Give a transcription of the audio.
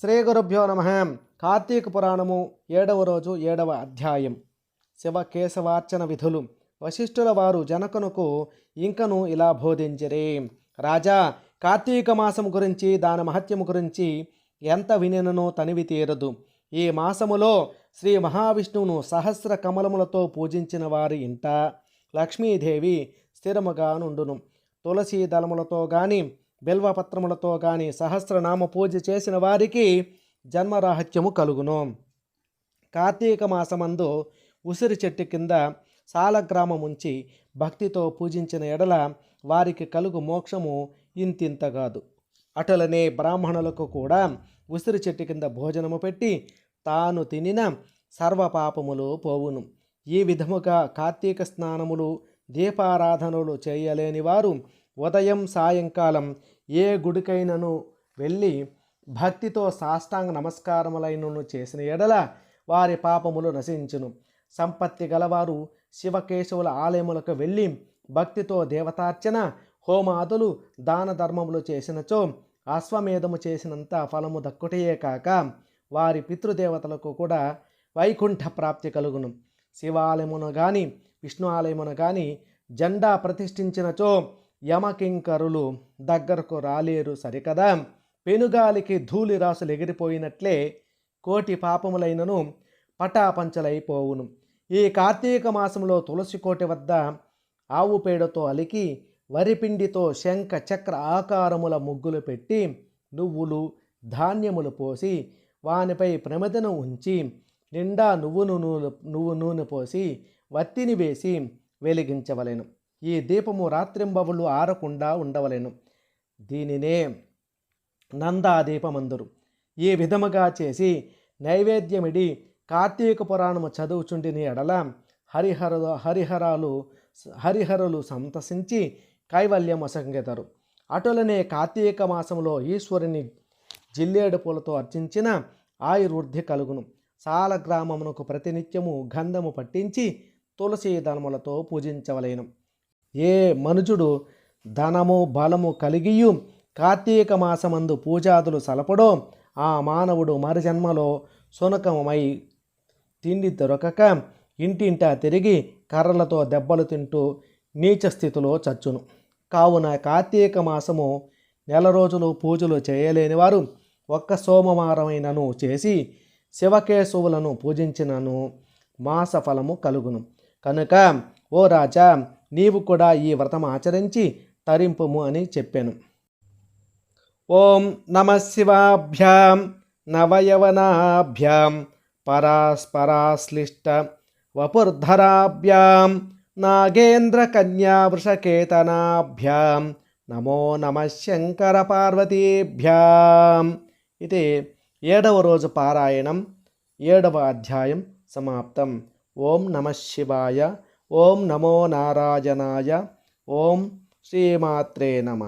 శ్రీ గురుభ్యో నమ. కార్తీక పురాణము ఏడవ రోజు ఏడవ అధ్యాయం. శివ కేశవార్చన విధులు. వశిష్ఠుల వారు జనకునకు ఇంకను ఇలా బోధించరే. రాజా కార్తీక మాసం గురించి దాని మహత్యము గురించి ఎంత వినినను తనివి తీరదు. ఈ మాసములో శ్రీ మహావిష్ణువును సహస్ర కమలములతో పూజించిన వారి ఇంట లక్ష్మీదేవి స్థిరముగా నుండును. తులసి దళములతో గాని బిల్వపత్రములతో గాని సహస్రనామ పూజ చేసిన వారికి జన్మరాహిత్యము కలుగును. కార్తీక మాసమందు ఉసిరి చెట్టు కింద సాలగ్రామం ఉంచి భక్తితో పూజించిన ఎడల వారికి కలుగు మోక్షము ఇంతింత కాదు అటలనే బ్రాహ్మణులకు కూడా ఉసిరి చెట్టు కింద భోజనము పెట్టి తాను తినిన సర్వపాపములు పోవును. ఈ విధముగా కార్తీక స్నానములు దీపారాధనలు చేయలేని వారు ఉదయం సాయంకాలం ఏ గుడికైనను వెళ్ళి భక్తితో సాష్టాంగ నమస్కారములైనను చేసిన ఎడల వారి పాపములు నశించును. సంపత్తి గలవారు శివకేశవుల ఆలయములకు వెళ్ళి భక్తితో దేవతార్చన హోమాదులు దాన ధర్మములు చేసినచో అశ్వమేధము చేసినంత ఫలము దక్కుటయే కాక వారి పితృదేవతలకు కూడా వైకుంఠ ప్రాప్తి కలుగును. శివాలయమును గాని విష్ణు ఆలయమును గాని జెండా ప్రతిష్ఠించినచో యమకింకరులు దగ్గరకు రాలేరు సరికదా? పెనుగాలికి ధూళి రాసులు ఎగిరిపోయినట్లే కోటి పాపములైనను పటాపంచలైపోవును. ఈ కార్తీక మాసంలో తులసి కోటి వద్ద ఆవు పేడతో అలికి వరిపిండితో శంఖ చక్ర ఆకారముల ముగ్గులు పెట్టి నువ్వులు ధాన్యములు పోసి వానిపై ప్రమిదను ఉంచి నిండా నువ్వును నూనె నువ్వు నూనె పోసి వత్తిని వేసి వెలిగించవలెను. ఈ దీపము రాత్రింబవులు ఆరకుండా ఉండవలెను. దీనినే నందాదీపమందురు. ఈ విధముగా చేసి నైవేద్యమిడి కార్తీక పురాణము చదువుచుండిని ఎడల హరిహర హరిహరాలు హరిహరులు సంతసించి కైవల్యం అసంగెదరు అటులనే కార్తీక మాసంలో ఈశ్వరుని జిల్లేడు పూలతో అర్చించిన ఆయుర్వృద్ధి కలుగును. సాల గ్రామమునకు ప్రతినిత్యము గంధము పట్టించి తులసి దళములతో పూజించవలేను. ఏ మనుజుడు ధనము బలము కలిగియు కార్తీక మాసమందు పూజాదులు సలపడో ఆ మానవుడు మరుజన్మలో సునకమై తిండి దొరకక ఇంటింటా తిరిగి కర్రలతో దెబ్బలు తింటూ నీచ స్థితిలో చచ్చును. కావున కార్తీక మాసము నెల రోజులు పూజలు చేయలేని వారు ఒక్క సోమవారమైనను చేసి శివకేశవులను పూజించినను మాస ఫలము కలుగును. కనుక ఓ రాజా నీవు కూడా ఈ వ్రతం ఆచరించి తరింపుము అని చెప్పాను. ఓం నమ శివాభ్యాం నవయవనాభ్యాం పరాస్పరాశ్లిష్ట వపుర్ధరాభ్యాం నాగేంద్రకన్యా వృషకేతనాభ్యాం నమో నమ శంకర పార్వతీభ్యాం ఇది ఏడవ రోజు పారాయణం ఏడవ అధ్యాయం సమాప్తం. ఓం నమ శివాయ ఓం నమో నారాజనాయ ఓం శ్రీమాత్రే నమ.